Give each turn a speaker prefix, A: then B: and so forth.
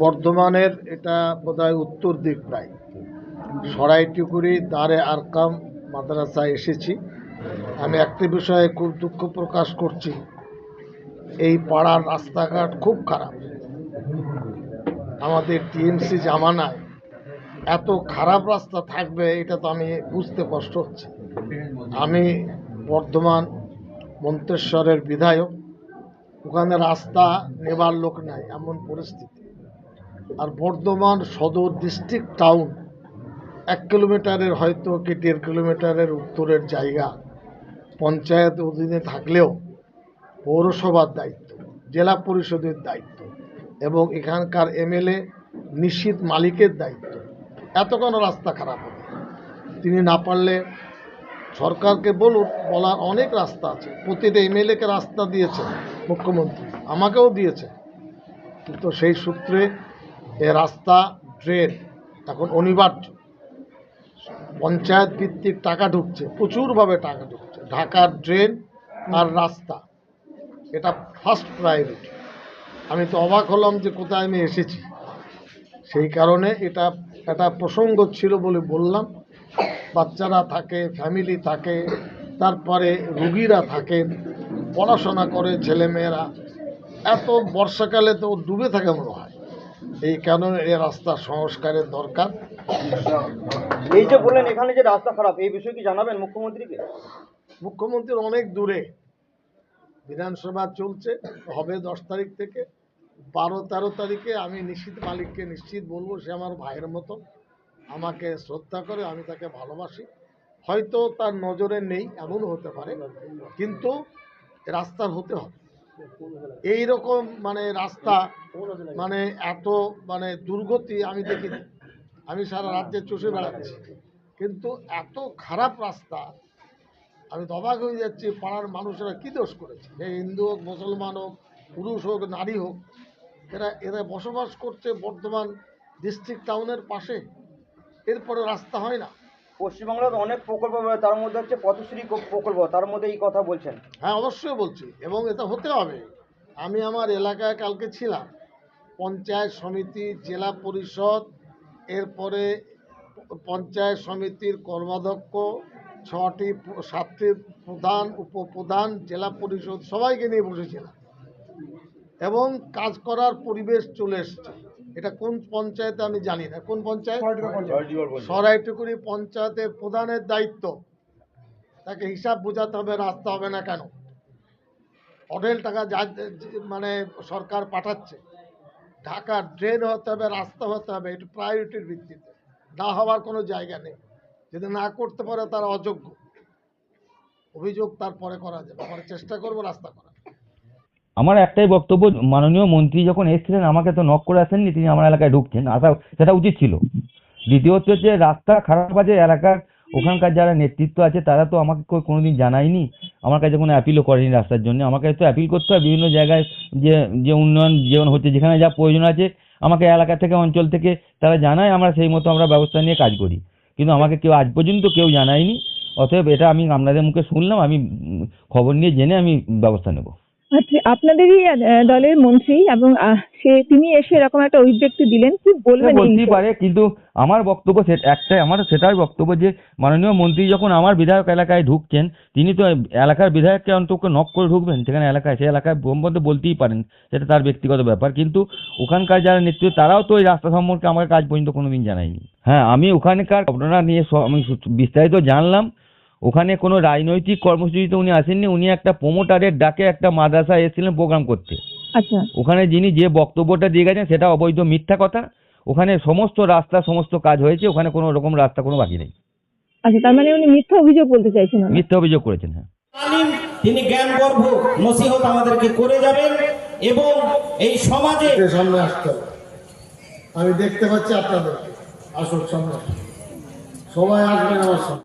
A: বর্ধমানের এটা বোধহয় উত্তর দিক প্রায়। সরাইটুকুরি দারে আরকাম মাদ্রাসায় এসেছি। আমি একটি বিষয়ে খুব দুঃখ প্রকাশ করছি। এই পাড়ার রাস্তাঘাট খুব খারাপ। আমাদের টিএমসি জামানায় এত খারাপ রাস্তা থাকবে, এটা তো আমি বুঝতে কষ্ট হচ্ছে। আমি বর্ধমান মন্তেশ্বরের বিধায়ক, ওখানে রাস্তা নেবার লোক নাই, এমন পরিস্থিতি। আর বর্ধমান সদর ডিস্ট্রিক্ট টাউন, এক কিলোমিটারের হয়তো কি দেড় কিলোমিটারের উত্তরের জায়গা। পঞ্চায়েত অধীনে থাকলেও পৌরসভার দায়িত্ব, জেলা পরিষদের দায়িত্ব এবং এখানকার এমএলএ নিশ্চিত মালিকের দায়িত্ব। এত কেন রাস্তা খারাপ হবে। তিনি না পারলে সরকারকে বলুন, বলার অনেক রাস্তা আছে। প্রতিটা এমএলএকে রাস্তা দিয়েছে মুখ্যমন্ত্রী, আমাকেও দিয়েছে কিন্তু সেই সূত্রে এ রাস্তা ড্রেন এখন অনিবার্য। পঞ্চায়েত ভিত্তিক টাকা ঢুকছে, প্রচুরভাবে টাকা ঢুকছে। ঢাকার ড্রেন আর রাস্তা। এটা ফার্স্ট প্রায়োরিটি আমি তো অবাক হলাম যে কোথায় আমি এসেছি। সেই কারণে এটা একটা প্রসঙ্গ ছিল বলে বললাম। বাচ্চারা থাকে ফ্যামিলি থাকে, তারপরে রুগীরা থাকেন পড়াশোনা করে ছেলেমেয়েরা। এত বর্ষাকালে তো ডুবে থাকে মনে হয়। এই কারণে এই রাস্তার সংস্কারের দরকার।
B: এই যে বললেন, এখানে যে রাস্তা খারাপ, এই বিষয়ে কি জানাবেন মুখ্যমন্ত্রীকে?
A: মুখ্যমন্ত্রীর অনেক দূরে। বিধানসভা চলছে, হবে দশ তারিখ থেকে। বারো, তেরো তারিখে আমি নিশ্চিত মালিককে নিশ্চিত বলব, সে আমার ভাইয়ের মতো। আমাকে শ্রদ্ধা করে, আমি তাকে ভালোবাসি। হয়তো তার নজরে নেই, এমনও হতে পারে। কিন্তু রাস্তার হতে হবে। এই রকম মানে রাস্তা মানে এত মানে দুর্গতি আমি দেখিনি। আমি সারা রাজ্যে চষে বেড়াচ্ছি। কিন্তু এত খারাপ রাস্তা আমি তো অবাক হয়ে যাচ্ছি পাড়ার মানুষেরা কী দোষ করেছে? যে হিন্দু হোক মুসলমান হোক পুরুষ হোক নারী হোক এরা এরা বসবাস করছে বর্ধমান ডিস্ট্রিক্ট টাউনের পাশে। এরপরে রাস্তা হয় না।
B: পশ্চিমবাংলার অনেক প্রকল্প তার মধ্যে হচ্ছে পথশ্রী প্রকল্প তার মধ্যে এই কথা বলছেন।
A: হ্যাঁ অবশ্যই বলছি এবং এটা হতে হবে। আমি আমার এলাকায় কালকে ছিলাম পঞ্চায়েত সমিতি জেলা পরিষদ এরপরে পঞ্চায়েত সমিতির কর্মাধ্যক্ষ ছটি সাতটি প্রধান উপপ্রধান জেলা পরিষদ সবাইকে নিয়ে বসেছিলাম এবং কাজ করার পরিবেশ চলে এসছে। এটা কোন পঞ্চায়েতে আমি জানি না। কোন পঞ্চায়েত? সরাইটুকুরি পঞ্চায়েতের প্রধানের দায়িত্ব। তাকে হিসাব বোঝাতে হবে রাস্তা হবে না কেন? অঢেল টাকা যা মানে সরকার পাঠাচ্ছে। ঢাকার ড্রেন হতে হবে রাস্তা হতে হবে এটা প্রায়োরিটির ভিত্তিতে। না হওয়ার কোনো জায়গা নেই। যদি না করতে পারে তারা অযোগ্য। অভিযোগ তারপরে করা যাবে। আমরা চেষ্টা করব রাস্তা করা
C: আমার একটাই বক্তব্য, মাননীয় মন্ত্রী যখন এসেছিলেন, আমাকে তো নক করে আসেননি, তিনি আমার এলাকায় ঢুকছেন। আসা সেটা উচিত ছিল। দ্বিতীয়ত হচ্ছে রাস্তা খারাপ আছে, এলাকার ওখানকার যারা নেতৃত্ব আছে, তারা তো আমাকে কোনোদিন জানায়নি। আমার কাছে কোনো অ্যাপিলও করেনি রাস্তার জন্য। আমাকে তো অ্যাপিল করতে হয় বিভিন্ন জায়গায়, যে যে উন্নয়ন যেমন হচ্ছে, যেখানে যা প্রয়োজন আছে, আমাকে এলাকা থেকে, অঞ্চল থেকে তারা জানায়, আমরা সেই মতো আমরা ব্যবস্থা নিয়ে কাজ করি। কিন্তু আমাকে কেউ আজ পর্যন্ত কেউ জানায়নি। অতএব এটা আমি আপনাদের মুখে শুনলাম, আমি খবর নিয়ে জেনে আমি ব্যবস্থা নেব।
D: আচ্ছা আপনাদেরই দলের মন্ত্রী এবং সে তিনি এসে এরকম একটা অভিব্যক্তি দিলেন কি বলবেন
C: বলতেই পারে কিন্তু আমার বক্তব্য একটাই আমার সেটাই বক্তব্য যে মাননীয় মন্ত্রী যখন আমার বিধায়ক এলাকায় ঢুকছেন তিনি তো এলাকার বিধায়ককে অন্তত নক করে ঢুকবেন সেখানে এলাকায় সে এলাকায় বোমবন্ধ বলতেই পারেন সেটা তার ব্যক্তিগত ব্যাপার কিন্তু ওখানকার যারা নেতৃত্ব তারাও তো ওই রাস্তা সম্পর্কে আমার কাজ পর্যন্ত কোনোদিন জানায়নি। হ্যাঁ আমি ওখানকার ঘটনা নিয়ে আমি বিস্তারিত জানলাম ওখানে কোনো রাজনৈতিক কর্মসূচিতে উনি আসেননি উনি একটা প্রোমোটারের ডাকে একটা মাদ্রাসা এসেছিলেন প্রোগ্রাম করতে।
D: আচ্ছা।
C: ওখানে যিনি যে বক্তব্যটা দিয়ে গেছেন সেটা অবৈধ মিথ্যা কথা ওখানে সমস্ত রাস্তা সমস্ত কাজ হয়েছে ওখানে কোনো রকম রাস্তা কোনো বাকি নেই।
D: আচ্ছা তার মানে উনি মিথ্যা অভিযোগ বলতে চাইছেন।
C: মিথ্যা অভিযোগ করেছেন হ্যাঁ।
E: তিনি জ্ঞান গর্ভ নসিহত আমাদেরকে করে যাবেন এবং এই সমাজে
A: সামনে আসতে আমি দেখতে পাচ্ছি আপনাদেরকে। আসুন সামনে। সবাই আসবেন আমার সামনে।